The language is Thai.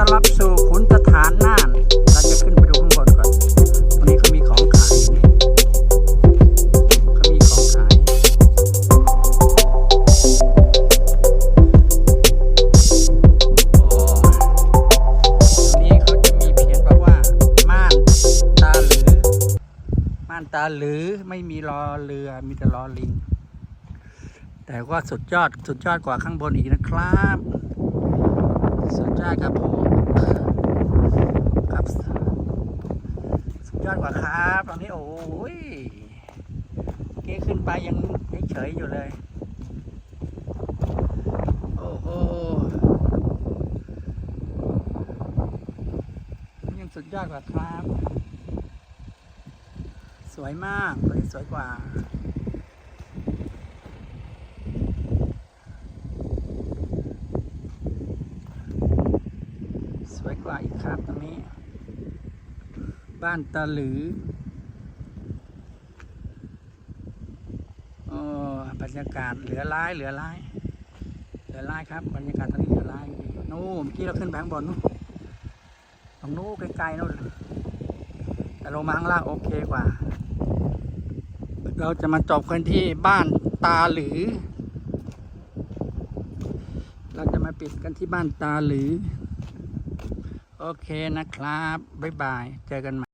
ต้อนรับสู่ขุนสถานน่าน เราจะขึ้นไปดูข้างบนก่อนวันนี้เขามีของขายอยู่นี่เขามีของขาย โอ้ตรงนี้เขาจะมีเขียนบอกว่า ม่านตาหรือ ม่านตาหรือไม่มีรอเรือ มีแต่รอลิง แต่ว่าสุดยอด สุดยอดกว่าข้างบนอีกนะครับ สุดยอดครับผมครับ สุด ยอดกว่าครับตอนนี้โอ้ยเก้ขึ้นไปยังเฉยอยู่เลย โอ้โหยังสุดยอดกว่าครับ สวยมากตัวนี้สวยกว่าสวยกว่าอีกครับตรงนี้ บ้านตาหรืออ้บรรยากาศเหลือร้ายเหลือร้าย เหลือร้ายครับ บรรยากาศตอนนี้เหลือร้ายนู่นเมื่อกี้เราขึ้นไปข้างบนนู่นตรงนู้นไกลๆนู่นแต่ลงมาข้างล่างโอเคกว่า เราจะมาจบกันที่บ้านตาหรือ เราจะมาปิดกันที่บ้านตาหรือ โอเคนะครับ บ๊ายบาย เจอกันใหม่